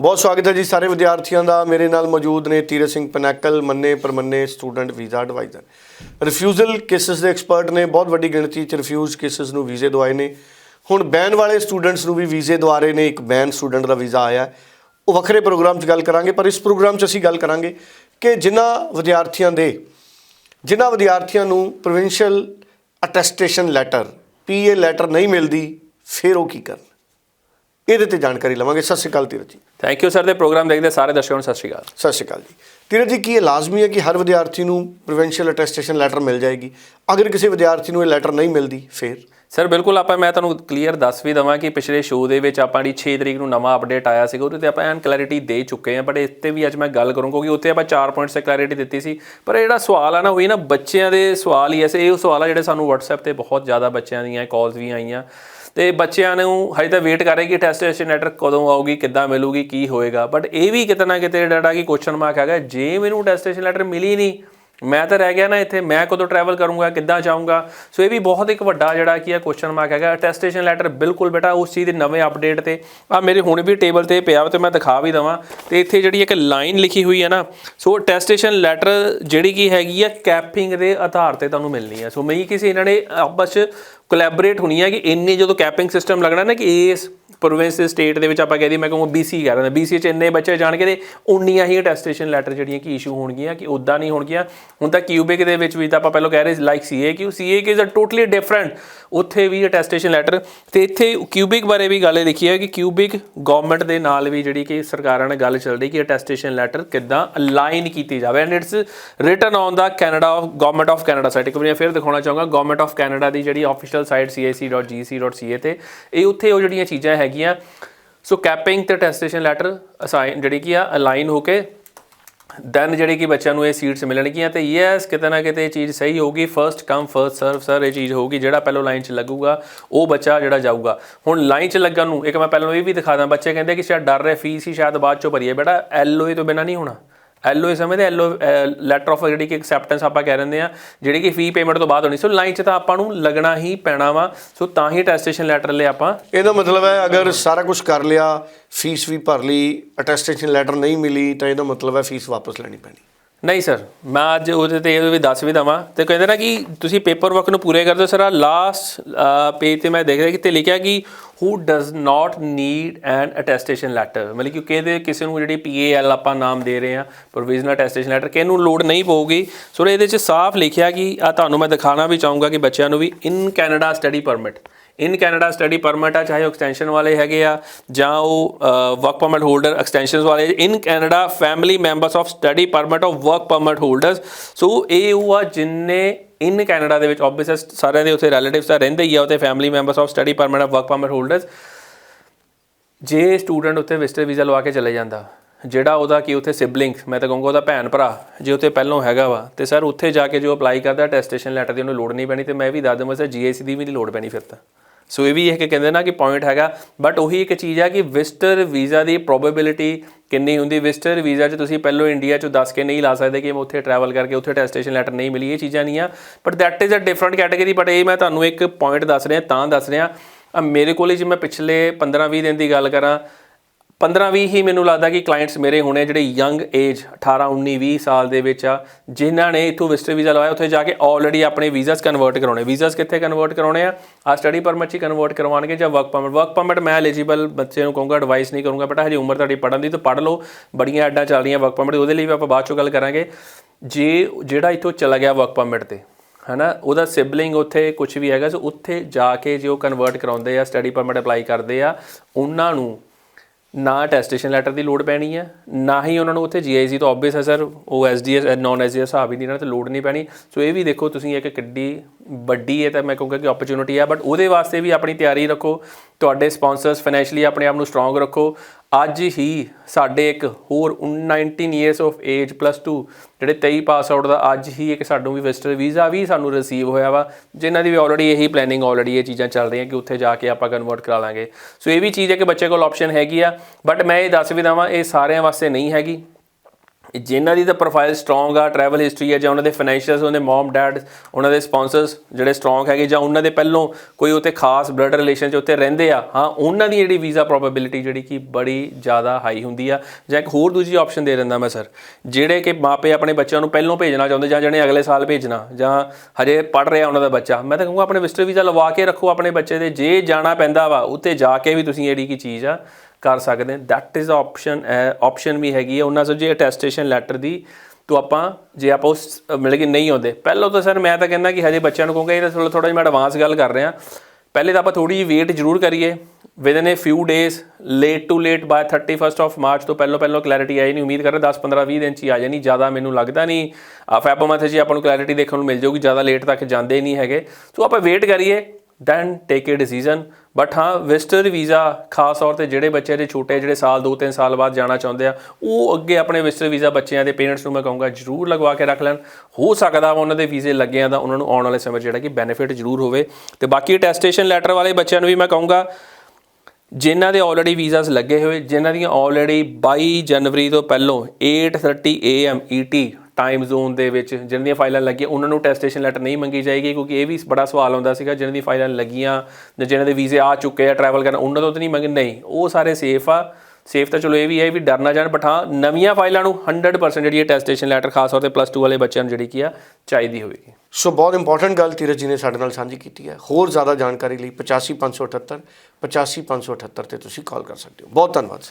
ਬਹੁਤ ਸਵਾਗਤ ਹੈ ਜੀ ਸਾਰੇ ਵਿਦਿਆਰਥੀਆਂ ਦਾ। ਮੇਰੇ ਨਾਲ ਮੌਜੂਦ ਨੇ ਤੀਰਥ ਸਿੰਘ ਪਨੈਕਲ, ਮੰਨੇ ਪਰਮੰਨੇ, student visa adviser. Refusal cases ਦੇ ਐਕਸਪਰਟ ਨੇ ਬਹੁਤ ਵੱਡੀ ਗਿਣਤੀ ਚ ਰਿਫਿਊਜ਼ ਕੇਸਸ ਨੂੰ ਵੀਜ਼ੇ ਦਵਾਏ ਨੇ। ਹੁਣ ਬੈਨ ਵਾਲੇ ਸਟੂਡੈਂਟਸ ਨੂੰ ਵੀ ਵੀਜ਼ੇ ਦਵਾ ਰਹੇ ਨੇ। ਇੱਕ ਬੈਨ ਸਟੂਡੈਂਟ ਦਾ ਵੀਜ਼ਾ ਆਇਆ। ਉਹ ਵੱਖਰੇ ਪ੍ਰੋਗਰਾਮ 'ਚ ਗੱਲ ਕਰਾਂਗੇ, ਪਰ ਇਸ ਪ੍ਰੋਗਰਾਮ 'ਚ ਅਸੀਂ ਗੱਲ ਕਰਾਂਗੇ ਕਿ ਜਿਨ੍ਹਾਂ ਵਿਦਿਆਰਥੀਆਂ ਦੇ, ਜਿਨ੍ਹਾਂ ਵਿਦਿਆਰਥੀਆਂ ਨੂੰ provincial attestation letter PA letter ਨਹੀਂ ਮਿਲਦੀ, ਫਿਰ ਉਹ ਕੀ ਕਰਨ? ਇਹਦੇ ਤੇ ਜਾਣਕਾਰੀ ਲਵਾਂਗੇ। ਸਤਿ Shri Akal Tirath ji. Thank you sir ਦੇ ਪ੍ਰੋਗਰਾਮ ਦੇਖਦੇ ਸਾਰੇ ਦਰਸ਼ਕਾਂ ਨੂੰ ਸਤਿ ਸ਼੍ਰੀ ਅਕਾਲ। ਸਤਿ ਸ਼੍ਰੀ ਅਕਾਲ ਜੀ। ਤੀਰਥ ਜੀ ਕੀ ਇਹ ਲਾਜ਼ਮੀ ਹੈ ਕਿ ਹਰ ਵਿਦਿਆਰਥੀ ਨੂੰ ਪ੍ਰੋਵਿੰਸ਼ੀਅਲ ਅਟੈਸਟੇਸ਼ਨ ਲੈਟਰ ਮਿਲ ਜਾਏਗੀ? ਅਗਰ ਕਿਸੇ ਵਿਦਿਆਰਥੀ ਨੂੰ ਇਹ ਲੈਟਰ ਨਹੀਂ ਮਿਲਦੀ ਫਿਰ? ਸਰ ਬਿਲਕੁਲ ਆਪਾਂ ਮੈਂ ਤੁਹਾਨੂੰ ਕਲੀਅਰ ਦੱਸ ਵੀ ਦਵਾਂ ਕਿ ਪਿਛਲੇ ਸ਼ੋਅ ਦੇ ਵਿੱਚ ਆਪਾਂ ਜਿਹੜੀ 6 ਤਰੀਕ ਨੂੰ ਨਵਾਂ ਅਪਡੇਟ ਆਇਆ ਸੀਗਾ ਉਹਦੇ ਤੇ ਆਪਾਂ ਐਨ ਕਲੈਰਿਟੀ ਦੇ ਚੁੱਕੇ ਹਾਂ ਬਟ ਇੱਥੇ ਵੀ ਅੱਜ ਮੈਂ ਗੱਲ ਕਰੂੰ ਕਿਉਂਕਿ ਉੱਥੇ ਆਪਾਂ 4 ਪੁਆਇੰਟਸ ਤੇ ਕਲੈਰਿਟੀ ਦਿੱਤੀ ਸੀ। ਪਰ ਇਹ ਜਿਹੜਾ ਸਵਾਲ ਆ ਨਾ ਹੋਈ ਨਾ ਬੱਚਿਆਂ ਦੇ ਸਵਾਲ ਹੀ ਐਸੇ ਇਹ ਸਵਾਲ ਆ ਜਿਹੜੇ ਸਾਨੂੰ WhatsApp ਤੇ ਬਹੁਤ ਜ਼ਿਆਦਾ ਬੱਚਿਆਂ ਦੀਆਂ ਕਾਲਸ ਵੀ ਆਈਆਂ। ਤੇ ਬੱਚਿਆਂ ਨੂੰ ਹਜੇ ਤਾਂ ਵੇਟ ਕਰ ਰਹੇ ਕਿ ਟੈਸਟ ਲੈਟਰ ਕਦੋਂ ਆਊਗੀ, ਕਿੱਦਾਂ ਮਿਲੂਗੀ, ਕੀ ਹੋਏਗਾ ਬਟ ਇਹ ਵੀ ਕਿਤੇ ਨਾ ਕਿਤੇ ਜਿਹੜਾ ਕਿ ਕੁਐਸਚਨ ਮਾਰਕ ਹੈਗਾ, ਜੇ ਮੈਨੂੰ ਟੈਸਟੇਸ਼ਨ ਲੈਟਰ ਮਿਲੀ ਨਹੀਂ ਮੈਂ ਤਾਂ ਰਹਿ ਗਿਆ ਨਾ ਇੱਥੇ, ਮੈਂ ਕਦੋਂ ਟਰੈਵਲ ਕਰੂੰਗਾ, ਕਿੱਦਾਂ ਜਾਊਂਗਾ? ਸੋ ਇਹ ਵੀ ਬਹੁਤ ਇੱਕ ਵੱਡਾ ਜਿਹੜਾ ਕੀ ਆ ਕੁਐਸਚਨ ਮਾਰਕ ਹੈਗਾ। ਅਟੈਸਟੇਸ਼ਨ ਲੈਟਰ ਬਿਲਕੁਲ ਬੇਟਾ ਉਸ ਚੀਜ਼ ਦੇ ਨਵੇਂ ਅਪਡੇਟ ਤੇ। ਆ ਮੇਰੇ ਹੁਣ ਵੀ ਟੇਬਲ ਤੇ ਪਿਆ ਵਾ ਤੇ ਮੈਂ ਦਿਖਾ ਵੀ ਦਵਾਂ। ਤੇ ਇੱਥੇ ਜਿਹੜੀ ਇੱਕ ਲਾਈਨ ਲਿਖੀ ਹੋਈ ਹੈ ਨਾ ਸੋ ਅਟੈਸਟੇਸ਼ਨ ਲੈਟਰ ਜਿਹੜੀ ਕੀ ਹੈਗੀ ਆ ਕੈਪਿੰਗ ਦੇ ਆਧਾਰ ਤੇ ਤੁਹਾਨੂੰ ਮਿਲਣੀ ਹੈ ਸੋ ਮੈਂ ਕਿਸੇ ਇਹਨਾਂ ਨੇ ਆਪਸ ਚ ਕੋਲੈਬੋਰੇਟ ਹੋਣੀ ਹੈ ਕਿ ਇੰਨੇ ਜਦੋਂ ਕੈਪਿੰਗ ਸਿਸਟਮ ਲੱਗਣਾ ਨਾ ਕਿ ਇਸ ਪ੍ਰੋਵਿੰਸ ਸਟੇਟ ਦੇ ਵਿੱਚ ਆਪਾਂ ਕਹਿ ਦਈਏ, ਮੈਂ ਕਹੂੰਗਾ BC ਕਹਿ ਰਹੇ BC ਚ ਇੰਨੇ ਬੱਚੇ ਜਾਣਗੇ ਤੇ ਉਨੀਆਂ ਹੀ ਅਟੈਸਟੇਸ਼ਨ ਲੈਟਰ ਜਿਹੜੀਆਂ ਕਿ ਇਸ਼ੂ ਹੋਣਗੀਆਂ, ਕਿ ਉਦਾਂ ਨਹੀਂ ਹੋਣਗੀਆਂ। ਹੁਣ ਤਾਂ ਕਿਊਬਿਕ ਦੇ ਵਿੱਚ ਵੀ ਤਾਂ ਆਪਾਂ ਪਹਿਲਾਂ ਕਹਿ ਰਹੇ ਲਾਈਕ ਸੀਏ ਕਿ CA is a totally different ਉੱਥੇ ਵੀ ਅਟੈਸਟੇਸ਼ਨ ਲੈਟਰ ਤੇ ਇੱਥੇ ਕਿਊਬਿਕ ਬਾਰੇ ਵੀ ਗੱਲ ਲਿਖੀ ਹੈ ਕਿ ਕਿਊਬਿਕ ਗਵਰਨਮੈਂਟ ਦੇ ਨਾਲ ਵੀ ਜਿਹੜੀ ਕਿ ਸਰਕਾਰਾਂ ਨਾਲ ਗੱਲ ਚੱਲ ਰਹੀ ਕਿ ਅਟੈਸਟੇਸ਼ਨ ਲੈਟਰ ਕਿੱਦਾਂ ਅਲਾਈਨ ਕੀਤੀ ਜਾਵੇ। And it's written on the Canada of government of Canada site ਇੱਕ ਵਾਰ ਫਿਰ ਦਿਖਾਉਣਾ ਚਾਹਾਂਗਾ ਗਵਰਨਮੈਂਟ ਆਫ ਕੈਨੇਡਾ ਦੀ ਜਿਹੜੀ ਆਫੀਸ਼ੀਅਲ ਸਾਈਟ cac.gc.ca ਤੇ, ਇਹ ਉੱਥੇ ਉਹ ਜਿਹੜੀਆਂ ਚੀਜ਼ਾਂ ਹੈ ਹੈਗੀਆਂ। ਸੋ ਕੈਪਿੰਗ ਤੇ ਟੈਸਟੇਸ਼ਨ ਲੈਟਰ ਅਸਾਈਨ ਜਿਹੜੀ ਕੀ ਆ ਅਲਾਈਨ ਹੋ ਕੇ ਦੈਨ ਜਿਹੜੀ ਕਿ ਬੱਚਿਆਂ ਨੂੰ ਇਹ ਸੀਟਸ ਮਿਲਣਗੀਆਂ ਤੇ ਯੈਸ ਕਿਤੇ ਨਾ ਕਿਤੇ ਇਹ ਚੀਜ਼ ਸਹੀ ਹੋਊਗੀ। First come first serve sir ਇਹ ਚੀਜ਼ ਹੋਊਗੀ, ਜਿਹੜਾ ਪਹਿਲਾਂ ਲਾਈਨ 'ਚ ਲੱਗੂਗਾ, ਉਹ ਬੱਚਾ ਜਿਹੜਾ ਜਾਊਗਾ। ਹੁਣ ਲਾਈਨ 'ਚ ਲੱਗਣ ਨੂੰ, ਇੱਕ ਮੈਂ ਪਹਿਲਾਂ ਇਹ ਵੀ ਦਿਖਾ ਦਾਂ, ਬੱਚੇ ਕਹਿੰਦੇ ਕਿ ਸ਼ਾਇਦ ਡਰ ਰਹੇ ਫੀਸ ਹੀ ਸ਼ਾਇਦ ਬਾਅਦ 'ਚੋਂ ਭਰੀਏ। ਬੇਟਾ ਐਲਓਏ ਤੋਂ ਬਿਨਾ ਨਹੀਂ ਹੋਣਾ। ਐਲਓਏ ਸਮਝਦੇ ਐਲਓ ਲੈਟਰ ਆਫ ਜਿਹੜੀ ਕਿ ਐਕਸੈਪਟੈਂਸ ਆਪਾਂ ਕਹਿ ਰਹੇ ਆ ਜਿਹੜੀ ਕਿ ਫੀ ਪੇਮੈਂਟ ਤੋਂ ਬਾਅਦ ਹੋਣੀ। ਸੋ ਲਾਈਨ 'ਚ ਤਾਂ ਆਪਾਂ ਨੂੰ ਲੱਗਣਾ ਹੀ ਪੈਣਾ ਵਾ। ਸੋ ਤਾਂ ਹੀ ਟੈਸਟੇਸ਼ਨ ਲੈਟਰ ਲਈ ਆਪਾਂ ਇਹਦਾ ਮਤਲਬ ਹੈ ਅਗਰ ਸਾਰਾ ਕੁਝ ਕਰ ਲਿਆ ਫੀਸ ਵੀ ਭਰ ਲਈ ਅਟੈਸਟੇਸ਼ਨ ਲੈਟਰ ਨਹੀਂ ਮਿਲੀ ਤਾਂ ਇਹਦਾ ਮਤਲਬ ਹੈ ਫੀਸ ਵਾਪਸ ਲੈਣੀ ਪੈਣੀ। ਨਹੀਂ ਸਰ ਮੈਂ ਅੱਜ ਉਹਦੇ ਤੇ ਇਹ ਵੀ ਦੱਸ ਵੀ ਦਵਾਂ। ਤੇ ਕਹਿੰਦੇ ਨਾ ਕਿ ਤੁਸੀਂ ਪੇਪਰ ਵਰਕ ਨੂੰ ਪੂਰੇ ਕਰ ਦਿਓ। ਸਰ ਆ ਲਾਸਟ ਪੇਜ ਤੇ ਮੈਂ ਦੇਖ ਰਿਹਾ ਕਿ ਤੇ ਲਿਖਿਆ ਕਿ who does not need an attestation letter ਮਤਲਬ ਕਿ ਕਿਹਦੇ, ਕਿਸੇ ਨੂੰ ਜਿਹੜੀ PAL ਆਪਾਂ ਨਾਮ ਦੇ ਰਹੇ ਆ ਪ੍ਰੋਵੀਜ਼ਨਲ ਅਟੈਸਟੇਸ਼ਨ ਲੈਟਰ ਕਿਹਨੂੰ ਲੋਡ ਨਹੀਂ ਪਊਗੀ? ਸੋ ਇਹਦੇ ਵਿੱਚ ਸਾਫ਼ ਲਿਖਿਆ ਕਿ ਆ ਤੁਹਾਨੂੰ ਮੈਂ ਦਿਖਾਣਾ ਵੀ ਚਾਹੂੰਗਾ ਕਿ ਬੱਚਿਆਂ ਨੂੰ ਵੀ in Canada study permit in Canada study permit ਆ, ਚਾਹੇ ਉਹ ਐਕਸਟੈਂਸ਼ਨ ਵਾਲੇ ਹੈਗੇ ਆ, ਜਾਂ ਉਹ ਵਰਕ ਪਰਮਿਟ ਹੋਲਡਰ ਐਕਸਟੈਂਸ਼ਨਸ ਵਾਲੇ in Canada family members of study permit of work permit holders so ਇਹ ਉਹ ਆ ਜਿੰਨੇ ਇਨ ਕੈਨੇਡਾ ਦੇ ਵਿੱਚ ਆਬਵੀਅਸ ਸਾਰਿਆਂ ਦੇ ਉੱਥੇ ਰਿਲੇਟਿਵਸ ਤਾਂ ਰਹਿੰਦੇ ਹੀ ਆ, ਉੱਥੇ family members of study permit of work permit holders ਜੇ ਸਟੂਡੈਂਟ ਉੱਥੇ ਵਿਜ਼ਟਰ ਵੀਜ਼ਾ ਲਵਾ ਕੇ ਚਲੇ ਜਾਂਦਾ, ਜਿਹੜਾ ਉਹਦਾ ਕੀ ਉੱਥੇ ਸਿਬਲਿੰਗ ਮੈਂ ਤਾਂ ਕਹੂੰਗਾ ਉਹਦਾ ਭੈਣ ਭਰਾ, ਜੇ ਉੱਥੇ ਪਹਿਲੋਂ ਹੈਗਾ ਵਾ, ਤੇ ਸਰ ਉੱਥੇ ਜਾ ਕੇ ਜੋ ਅਪਲਾਈ ਕਰਦਾ ਟੈਸਟੇਸ਼ਨ ਲੈਟਰ ਦੀ ਉਹਨੂੰ ਲੋੜ ਨਹੀਂ ਪੈਣੀ, ਤੇ ਮੈਂ ਵੀ ਦੱਸ ਦਵਾਂ ਸਰ ਜੀਆਈਸੀ ਦੀ ਵੀ ਨਹੀਂ ਲੋੜ ਪੈਣੀ ਫਿਰ ਤਾਂ। ਸੋ ਇਹ ਵੀ ਇੱਕ ਕਹਿੰਦੇ ਨਾ ਕਿ ਪੁਆਇੰਟ ਹੈਗਾ ਬਟ ਉਹੀ ਇੱਕ ਚੀਜ਼ ਆ ਕਿ ਵਿਜ਼ਟਰ ਵੀਜ਼ਾ ਦੀ ਪ੍ਰੋਬੇਬਿਲਿਟੀ ਕਿੰਨੀ ਹੁੰਦੀ? ਵਿਜ਼ਟਰ ਵੀਜ਼ਾ 'ਚ ਤੁਸੀਂ ਪਹਿਲੋਂ ਇੰਡੀਆ 'ਚ ਦੱਸ ਕੇ ਨਹੀਂ ਲਾ ਸਕਦੇ ਕਿ ਮੈਂ ਉੱਥੇ ਟਰੈਵਲ ਕਰਕੇ ਉੱਥੇ ਟੈਸਟੇਸ਼ਨ ਲੈਟਰ ਨਹੀਂ ਮਿਲੀ, ਇਹ ਚੀਜ਼ਾਂ ਨਹੀਂ ਆ। But that is a different category but ਇਹ ਮੈਂ ਤੁਹਾਨੂੰ ਇੱਕ ਪੁਆਇੰਟ ਦੱਸ ਰਿਹਾ, ਤਾਂ ਦੱਸ ਰਿਹਾ। ਮੇਰੇ ਕੋਲ ਜੇ ਮੈਂ ਪਿਛਲੇ 15-20 ਦਿਨ ਦੀ ਗੱਲ ਕਰਾਂ 15-20 ਹੀ ਮੈਨੂੰ ਲੱਗਦਾ ਕਿ ਕਲਾਇੰਟਸ ਮੇਰੇ ਹੋਣੇ ਜਿਹੜੇ ਯੰਗ ਏਜ 18 19 20 ਸਾਲ ਦੇ ਵਿੱਚ ਆ, ਜਿਨ੍ਹਾਂ ਨੇ ਇਥੋਂ ਵਿਜ਼ਟਰ ਵੀਜ਼ਾ ਲਵਾਇਆ, ਉੱਥੇ ਜਾ ਕੇ ਆਲਰੇਡੀ ਆਪਣੇ ਵੀਜ਼ਾਸ ਕਨਵਰਟ ਕਰਾਉਣੇ। ਵੀਜ਼ਾਸ ਕਿੱਥੇ ਕਨਵਰਟ ਕਰਾਉਣੇ ਆ? ਆ ਸਟੱਡੀ ਪਰਮਿਟ 'ਚ ਹੀ ਕਨਵਰਟ ਕਰਵਾਉਣਗੇ ਜਾਂ ਵਰਕ ਪਰਮਿਟ ਵਰਕ ਪਰਮਿਟ ਮੈਂ ਐਲੀਜੀਬਲ ਬੱਚੇ ਨੂੰ ਕਹੂੰਗਾ ਐਡਵਾਈਸ ਨਹੀਂ ਕਰੂੰਗਾ, ਬੇਟਾ ਹਜੇ ਉਮਰ ਤੁਹਾਡੀ ਪੜਨ ਦੀ, ਤਾਂ ਪੜ ਲਓ। ਬੜੀਆਂ ਐਡਾਂ ਚੱਲ ਰਹੀਆਂ ਵਰਕ ਪਰਮਿਟ ਉਹਦੇ ਲਈ ਵੀ ਆਪਾਂ ਬਾਅਦ ਚੋਂ ਗੱਲ ਕਰਾਂਗੇ। ਜੇ ਜਿਹੜਾ ਇਥੋਂ ਚਲਾ ਗਿਆ ਵਰਕ ਪਰਮਿਟ ਤੇ, ਹਨਾ, ਉਹਦਾ ਸਿਬਲਿੰਗ ਉੱਥੇ ਕੁਝ ਵੀ ਹੈਗਾ, ਸੋ ਉੱਥੇ ਜਾ ਕੇ ਜੇ ਉਹ ਕਨਵਰਟ ਕਰਾਉਂਦੇ ਆ ਸਟੱਡੀ ਪਰਮਿਟ ਅਪਲਾਈ ਕਰਦੇ ਆ, ਉਹਨਾਂ ਨੂੰ ਨਾ ਟੈਸਟੇਸ਼ਨ ਲੈਟਰ ਦੀ ਲੋੜ ਪੈਣੀ ਹੈ ਨਾ ਹੀ ਉਹਨਾਂ ਨੂੰ ਉੱਥੇ ਜੀਆਈਸੀ ਤੋਂ ਆਬਵੀਅਸ ਹੈ ਸਰ ਉਹ ਐਸਡੀਐਸ ਨਾਨ ਐਸਡੀਐਸ ਹਿਸਾਬ ਹੀ ਦੀ ਇਹਨਾਂ ਤੇ ਲੋੜ ਨਹੀਂ ਪੈਣੀ। ਸੋ ਇਹ ਵੀ ਦੇਖੋ, ਤੁਸੀਂ ਇੱਕ ਕਿੱਡੀ ਵੱਡੀ ਹੈ ਤਾਂ ਮੈਂ ਕਹੂੰਗਾ ਕਿ ਓਪਰਚ्युनिटी ਹੈ ਬਟ ਉਹਦੇ ਵਾਸਤੇ ਵੀ ਆਪਣੀ ਤਿਆਰੀ ਰੱਖੋ, ਤੁਹਾਡੇ ਸਪਾਂਸਰਸ ਫਾਈਨੈਂਸ਼ੀਅਲੀ ਆਪਣੇ ਆਪ ਨੂੰ ਸਟਰੋਂਗ ਰੱਖੋ ਅੱਜ ਹੀ ਸਾਡੇ ਇੱਕ ਹੋਰ 19 ਇਅਰਸ ਆਫ ਏਜ ਪਲੱਸ 2 ਜਿਹੜੇ 23 ਪਾਸ ਆਊਟ ਦਾ ਅੱਜ ਹੀ ਇੱਕ ਸਾਨੂੰ ਵੀ ਵਿਜ਼ਟਰ ਵੀਜ਼ਾ ਵੀ ਸਾਨੂੰ ਰਿਸੀਵ ਹੋਇਆ ਵਾ, ਜਿਨ੍ਹਾਂ ਦੀ ਵੀ ਆਲਰੇਡੀ ਇਹੀ ਪਲੈਨਿੰਗ ਆਲਰੇਡੀ ਇਹ ਚੀਜ਼ਾਂ ਚੱਲ ਰਹੀਆਂ ਕਿ ਉੱਥੇ ਜਾ ਕੇ ਆਪਾਂ ਕਨਵਰਟ ਕਰਾ ਲਾਂਗੇ। ਸੋ ਇਹ ਵੀ ਚੀਜ਼ ਹੈ ਕਿ ਬੱਚੇ ਕੋਲ ਆਪਸ਼ਨ ਹੈਗੀ ਆ ਬਟ ਮੈਂ ਇਹ ਦੱਸ ਵੀ ਦਵਾਂ, ਇਹ ਸਾਰਿਆਂ ਵਾਸਤੇ ਨਹੀਂ ਹੈਗੀ। ਜਿਨ੍ਹਾਂ ਦੀ ਤਾਂ ਪ੍ਰੋਫਾਈਲ ਸਟਰੋਂਗ ਆ ਟਰੈਵਲ ਹਿਸਟਰੀ ਹੈ ਜਾਂ ਉਹਨਾਂ ਦੇ ਫਾਈਨੈਂਸ਼ੀਅਲਸ ਉਹਨਾਂ ਦੇ ਮਮ ਡੈਡ ਉਹਨਾਂ ਦੇ ਸਪਾਂਸਰਸ ਜਿਹੜੇ ਸਟਰੋਂਗ ਹੈਗੇ, ਜਾਂ ਉਹਨਾਂ ਦੇ ਪਹਿਲੋਂ ਕੋਈ ਉੱਥੇ ਖਾਸ ਬਲੱਡ ਰਿਲੇਸ਼ਨ 'ਚ ਉੱਥੇ ਰਹਿੰਦੇ ਆ, ਹਾਂ, ਉਹਨਾਂ ਦੀ ਜਿਹੜੀ ਵੀਜ਼ਾ ਪ੍ਰੋਬੇਬਿਲਿਟੀ ਜਿਹੜੀ ਕਿ ਬੜੀ ਜ਼ਿਆਦਾ ਹਾਈ ਹੁੰਦੀ ਆ। ਜਾਂ ਇੱਕ ਹੋਰ ਦੂਜੀ ਆਪਸ਼ਨ ਦੇ ਦਿੰਦਾ ਮੈਂ ਸਰ ਜਿਹੜੇ ਕਿ ਮਾਪੇ ਆਪਣੇ ਬੱਚਿਆਂ ਨੂੰ ਪਹਿਲੋਂ ਭੇਜਣਾ ਚਾਹੁੰਦੇ, ਜਾਂ ਜਿਹੜੇ ਅਗਲੇ ਸਾਲ ਭੇਜਣਾ, ਜਾਂ ਹਜੇ ਪੜ ਰਿਹਾ ਉਹਨਾਂ ਦਾ ਬੱਚਾ, ਮੈਂ ਤਾਂ ਕਹੂੰਗਾ ਆਪਣੇ ਵਿਜ਼ਟਰ ਵੀਜ਼ਾ ਲਵਾ ਕੇ ਰੱਖੋ ਆਪਣੇ ਬੱਚੇ ਦੇ, ਜੇ ਜਾਣਾ ਪੈਂਦਾ ਵਾ ਉੱਤੇ ਜਾ ਕੇ ਵੀ ਤੁਸੀਂ ਜਿਹੜੀ ਕੀ ਚੀਜ਼ ਆ ਕਰ ਸਕਦੇ ਹਾਂ। ਦੈਟ ਇਜ਼ ਆਪਸ਼ਨ ਆਪਸ਼ਨ ਵੀ ਹੈਗੀ ਹੈ। ਉਹਨਾਂ ਸੋ ਜੇ ਅਟੈਸਟੇਸ਼ਨ ਲੈਟਰ ਦੀ ਤੋਂ ਆਪਾਂ ਜੇ ਆਪਾਂ ਉਸ ਮਿਲ ਕੇ ਨਹੀਂ ਆਉਂਦੇ। ਪਹਿਲਾਂ ਤਾਂ ਸਰ ਮੈਂ ਤਾਂ ਕਹਿੰਦਾ ਕਿ ਹਜੇ ਬੱਚਿਆਂ ਨੂੰ ਕਹੂੰਗਾ, ਇਹ ਥੋੜਾ ਥੋੜਾ ਜਿਹਾ ਮੈਂ ਐਡਵਾਂਸ ਗੱਲ ਕਰ ਰਿਹਾ। ਪਹਿਲੇ ਤਾਂ ਆਪਾਂ ਥੋੜੀ ਜਿਹੀ ਵੇਟ ਜ਼ਰੂਰ ਕਰੀਏ। With in a few days late to late by 31st of March ਤੋਂ ਪਹਿਲਾਂ ਪਹਿਲਾਂ ਕਲੈਰਿਟੀ ਆਈ ਨਹੀਂ। ਉਮੀਦ ਕਰ ਰਿਹਾ 10 15 20 ਦਿਨ ਚ ਹੀ ਆ ਜਾਣੀ। ਜ਼ਿਆਦਾ ਮੈਨੂੰ ਲੱਗਦਾ ਨਹੀਂ। ਆ ਫੈਬ ਮੰਥ 'ਚ ਆਪਾਂ ਨੂੰ ਕਲੈਰਿਟੀ ਦੇਖਣ ਨੂੰ ਮਿਲ ਜਾਊਗੀ। ਜ਼ਿਆਦਾ ਲੇਟ ਤੱਕ ਜਾਂਦੇ ਨਹੀਂ ਹੈਗੇ। ਸੋ ਆਪਾਂ ਵੇਟ ਕਰੀਏ। Then take a decision but ਹਾਂ ਵਿਜ਼ਟਰ ਵੀਜ਼ਾ ਖਾਸ ਤੌਰ ਤੇ ਜਿਹੜੇ ਬੱਚੇ ਦੇ ਛੋਟੇ ਜਿਹੜੇ ਸਾਲ 2-3 ਸਾਲ ਬਾਅਦ ਜਾਣਾ ਚਾਹੁੰਦੇ ਆ, ਉਹ ਅੱਗੇ ਆਪਣੇ ਵਿਜ਼ਟਰ ਵੀਜ਼ਾ ਬੱਚਿਆਂ ਦੇ ਪੇਰੈਂਟਸ ਨੂੰ ਮੈਂ ਕਹੂੰਗਾ ਜਰੂਰ ਲਗਵਾ ਕੇ ਰੱਖ ਲੈਣ। ਹੋ ਸਕਦਾ ਵਾ ਉਹਨਾਂ ਦੇ ਵੀਜ਼ੇ ਲੱਗਿਆਂ ਦਾ ਉਹਨਾਂ ਨੂੰ ਆਉਣ ਵਾਲੇ ਸਮੇਂ 'ਚ ਜਿਹੜਾ ਕਿ ਬੈਨੀਫਿਟ ਜਰੂਰ ਹੋਵੇ। ਤੇ ਬਾਕੀ ਟੈਸਟੇਸ਼ਨ ਲੈਟਰ ਵਾਲੇ ਬੱਚਿਆਂ ਨੂੰ ਵੀ ਮੈਂ ਕਹੂੰਗਾ, ਜਿਨ੍ਹਾਂ ਦੇ ਆਲਰੇਡੀ ਵੀਜ਼ਾਸ ਲੱਗੇ ਹੋਏ, ਜਿਨ੍ਹਾਂ ਦੀਆਂ ਆਲਰੇਡੀ 22 ਜਨਵਰੀ ਤੋਂ ਪਹਿਲਾਂ 8:30 AM ET ਟਾਈਮ ਜ਼ੋਨ ਦੇ ਵਿੱਚ ਜਿਹਨਾਂ ਦੀਆਂ ਫਾਈਲਾਂ ਲੱਗੀਆਂ, ਉਹਨਾਂ ਨੂੰ ਟੈਸਟੇਸ਼ਨ ਲੈਟਰ ਨਹੀਂ ਮੰਗੀ ਜਾਏਗੀ, ਕਿਉਂਕਿ ਇਹ ਵੀ ਬੜਾ ਸਵਾਲ ਆਉਂਦਾ ਸੀਗਾ, ਜਿਹਨਾਂ ਦੀ ਫਾਈਲਾਂ ਲੱਗੀਆਂ ਜਾਂ ਜਿਨ੍ਹਾਂ ਦੇ ਵੀਜ਼ੇ ਆ ਚੁੱਕੇ ਆ ਟਰੈਵਲ ਕਰਨ, ਉਹਨਾਂ ਤੋਂ ਤਾਂ ਨਹੀਂ ਮੰਗੇ, ਨਹੀਂ, ਉਹ ਸਾਰੇ ਸੇਫ ਆ। ਸੇਫ ਤਾਂ ਚਲੋ ਇਹ ਵੀ ਹੈ ਵੀ ਡਰ ਨਾ ਜਾਣ ਬਟ ਹਾਂ, ਨਵੀਆਂ ਫਾਈਲਾਂ ਨੂੰ 100% ਜਿਹੜੀ ਹੈ ਟੈਸਟੇਸ਼ਨ ਲੈਟਰ ਖਾਸ ਤੌਰ ਤੇ ਪਲੱਸ 2 ਵਾਲੇ ਬੱਚਿਆਂ ਨੂੰ ਜਿਹੜੀ ਕੀ ਆ, ਚਾਹੀਦੀ ਹੋਵੇਗੀ। ਸੋ ਬਹੁਤ ਇੰਪੋਰਟੈਂਟ ਗੱਲ ਧੀਰਜ ਜੀ ਨੇ ਸਾਡੇ ਨਾਲ ਸਾਂਝੀ ਕੀਤੀ ਹੈ। ਹੋਰ ਜ਼ਿਆਦਾ ਜਾਣਕਾਰੀ ਲਈ 85578 85578 ਤੇ ਤੁਸੀਂ ਕਾਲ ਕਰ ਸਕਦੇ ਹੋ। ਬਹੁਤ ਧੰਨਵਾਦ